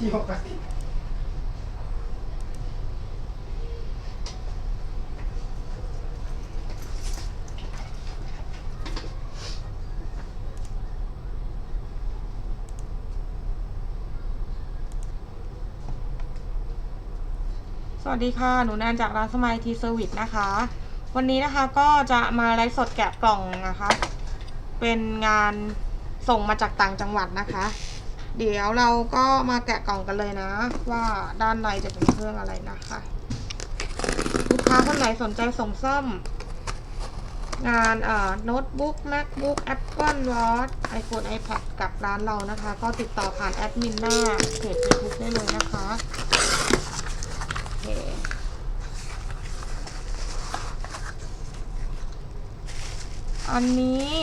ที่หกไปสวัสดีค่ะ หนูแนนจากร้านสมายทีเซอร์วิสนะคะ วันนี้นะคะก็จะมาไลฟ์สดแกะกล่องนะคะ เป็นงานส่งมาจากต่างจังหวัดนะคะ เดี๋ยวเราก็มาแกะกล่องกันเลยนะ ว่าด้านในจะเป็นเครื่องอะไรนะคะ ลูกค้าคนไหนสนใจส่งซ่อม งานเอ่อโน้ตบุ๊ก macbook apple watch iphone ipad กับร้านเรานะคะ ก็ติดต่อผ่านแอดมินหน้าเพจ facebook ได้เลยนะคะ โอเค อันนี้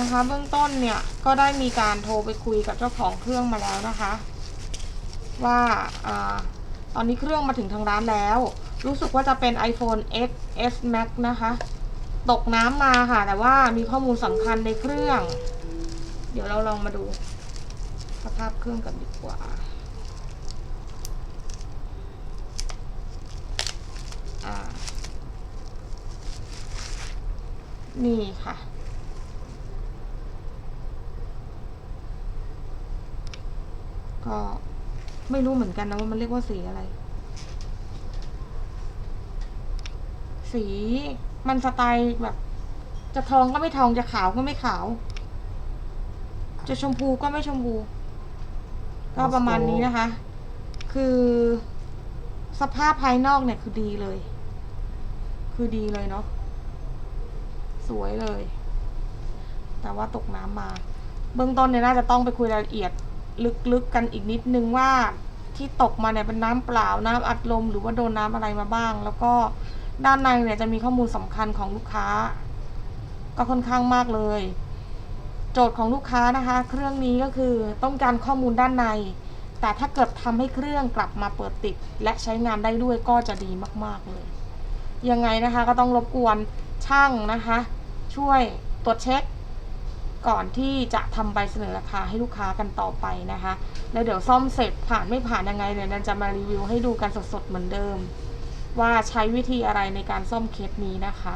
นะคะเบื้องต้นเนี่ยก็ได้มีการโทรไปคุยกับเจ้าของเครื่องมาแล้วนะคะ ว่าอาตอนนี้เครื่องมาถึงทางร้านแล้ว รู้สึกว่าจะเป็น iPhone XS Max นะคะ ตกน้ำมาค่ะ แต่ว่ามีข้อมูลสำคัญในเครื่อง เดี๋ยวเราลองมาดูสภาพเครื่องกันดีกว่าอ่านี่ค่ะ ก็ไม่รู้เหมือนกันนะว่ามันเรียกว่าสีอะไร สีมันสไตล์แบบ จะทองก็ไม่ทองจะขาวก็ไม่ขาว จะชมพูก็ไม่ชมพู ก็ประมาณนี้นะคะ คือสภาพภายนอกเนี่ยคือดีเลย คือดีเลยเนาะสวยเลย แต่ว่าตกน้ำมา เบื้องต้นเนี่ยน่าจะต้องไปคุยรายละเอียด ลึกๆกันอีกนิดนึงว่าที่ตกมาเนี่ยเป็นน้ำเปล่าน้ำอัดลมหรือว่าโดนน้ำอะไรมาบ้าง แล้วก็ด้านในเนี่ยจะมีข้อมูลสำคัญของลูกค้า ก็ค่อนข้างมากเลย โจทย์ของลูกค้านะคะ เครื่องนี้ก็คือต้องการข้อมูลด้านใน แต่ถ้าเกิดทำให้เครื่องกลับมาเปิดติด และใช้งานได้ด้วยก็จะดีมาก ๆเลย ยังไงนะคะก็ต้องรบกวนช่างนะคะ ช่วยตรวจเช็ค ก่อนที่จะทำใบเสนอราคาให้ลูกค้ากันต่อไปนะคะ แล้วเดี๋ยวซ่อมเสร็จผ่านไม่ผ่านยังไงเนี่ยนันจะมารีวิวให้ดูกันสดๆเหมือนเดิม ว่าใช้วิธีอะไรในการซ่อมเคสนี้นะคะ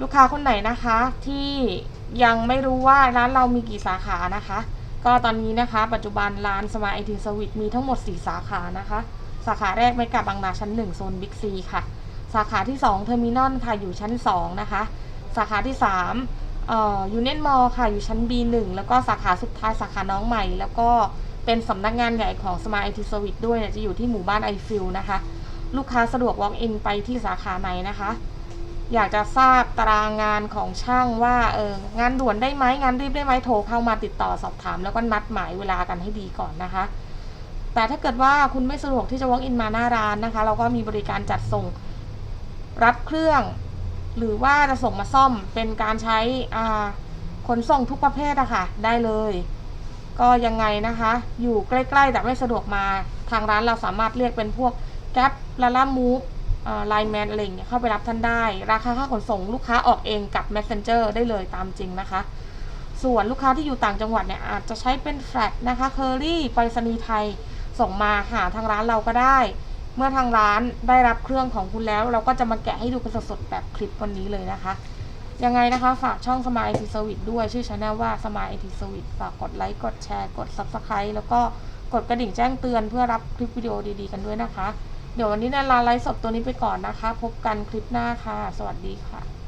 ลูกค้าคนไหนนะคะที่ยังไม่รู้ว่าร้านเรามีกี่สาขานะคะ ก็ตอนนี้นะคะปัจจุบันร้านสมาร์ไอทีสวิตมีทั้งหมด 4 สาขานะคะ สาขาแรกไม่กับบางนาชั้น 1 โซนบิ๊กซีค่ะ สาขาที่2เทอร์มินอลค่ะอยู่ชั้น 2 นะคะ สาขาที่3เอ่อยูเนียนมอลค่ะอยู่ชั้น B1 แล้วก็สาขาสุดท้ายสาขาน้องใหม่ แล้วก็เป็นสำนักงานใหญ่ของ Smart IT Service ด้วยเนี่ยจะอยู่ที่หมู่บ้านไอฟิลนะคะ ลูกค้าสะดวก walk in ไปที่สาขาไหนนะคะ อยากจะทราบตารางงานของช่างว่าเอองานด่วนได้ไหมงานรีบได้ไหมโทรเข้ามาติดต่อสอบถาม แล้วก็นัดหมายเวลากันให้ดีก่อนนะคะ แต่ถ้าเกิดว่าคุณไม่สะดวกที่จะ walk in มาหน้าร้านนะคะ เราก็มีบริการจัดส่ง รับเครื่อง หรือว่าจะส่งมาซ่อมเป็นการใช้อ่าขนส่งทุกประเภทอะค่ะ ได้เลย ก็ยังไงนะคะ อยู่ใกล้ๆแต่ไม่สะดวกมาทางร้านเราสามารถเรียกเป็นพวกแก๊ปลาล่ามูฟไลน์แมนอะไรอย่างเงี้ยเข้าไปรับท่านได้ ราคาค่าขนส่งลูกค้าออกเองกับ Messenger ได้เลยตามจริงนะคะ ส่วนลูกค้าที่อยู่ต่างจังหวัดเนี่ยอาจจะใช้เป็นแฟลชนะคะเคอรี่ไปรษณีย์ไทยส่งมาหาทางร้านเราก็ได้ มื่อทางร้านได้รับเครื่องของคุณแล้ว เราก็จะมาแกะให้ดูกันสดๆแบบคลิปวันนี้เลยนะคะ ยังไงนะคะ ฝากช่อง Smart IT Service ด้วยชื่อช anel ว่า Smart IT Service ฝากกดไลค์กดแชร์กด Subscribe แล้วก็กดกระดิ่งแจ้งเตือนเพื่อรับคลิปวิดีโอดีๆกันด้วยนะคะ เดี๋ยววันนี้ในลาไลฟ์สดตัวนี้ไปก่อนนะคะ พบกันคลิปหน้าค่ะ สวัสดีค่ะ